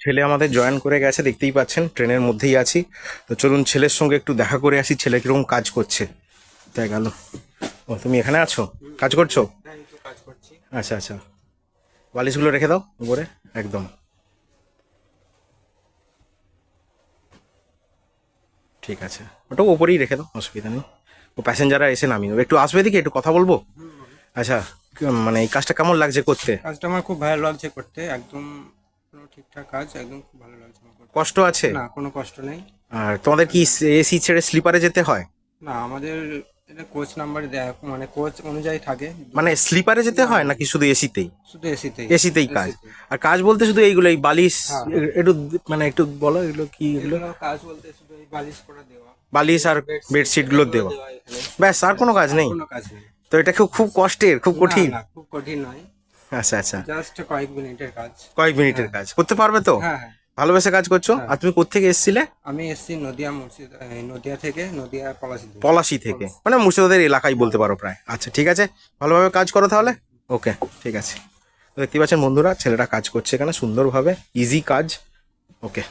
ছেলে আমাদের জয়েন করে গেছে দেখতেই পাচ্ছেন ট্রেনের মধ্যেই আছি। তো চলুন ছেলের সঙ্গে একটু দেখা করে আসি ছেলে কীরকম কাজ করছে। তাই গেল। ও তুমি এখানে আছো? কাজ করছ? আচ্ছা আচ্ছা। বালিশগুলো রেখে দাও উপরে একদম। ঠিক আছে। ওটা ওপরেই রেখে দাও অসুবিধা নেই। ও প্যাসেঞ্জাররা এসে নামিয়ে দেবে। একটু আসবে দিকে একটু কথা বলব? আচ্ছা মানে এই কাজটা কেমন লাগছে করতে? কাজটা আমার খুব ভালো লাগছে করতে একদম ঠিকঠাক কাজ একদম খুব ভালো লাগছে আমার করতে কষ্ট আছে? না কোনো কষ্ট নেই। আর তোমাদের কি এসি ছেড়ে স্লিপারে যেতে হয়? না আমাদের এটা কোচ নাম্বার দেয়া মানে কোচ অনুযায়ী থাকে। মানে স্লিপারে যেতে হয় নাকি শুধু এসিতেই? শুধু এসিতেই। এসিতেই কাজ। আর কাজ বলতে শুধু এইগুলো এই বালিশ হ্যাঁ। এ- একটু মানে একটু বলো এগুলো কি এগুলো? এগুলো কাজ বলতে শুধু এই বালিশ করে দেওয়া। বালিশ আর বেডশিটগুলো দেওয়া। এখানে। ব্যাস আর কোনো কাজ নেই? কোনো কাজ নেই। তো এটা খুব খুব কষ্টের খুব কঠিন। না, না, খুব কঠিন নয়। আচ্ছা আচ্ছা। জাস্ট কয়েক মিনিটের কাজ। কয়েক মিনিটের কাজ। করতে পারবে তো? হ্যাঁ হ্যাঁ। ভালোবেসে কাজ করছ? আর তুমি কোথেকে এসেছিলে? আমি এসেছি নদিয়া মুর্শিদ নদিয়া থেকে নদিয়া পলাশি থেকে। পলাশি থেকে। মানে মুর্শিদাবাদের এলাকায় বলতে পারো প্রায়। আচ্ছা ঠিক আছে। ভালোভাবে কাজ করো তাহলে? ওকে ঠিক আছে। দেখতে পাচ্ছেন বন্ধুরা ছেলেটা কাজ করছে এখানে সুন্দরভাবে। ইজি কাজ। ওকে।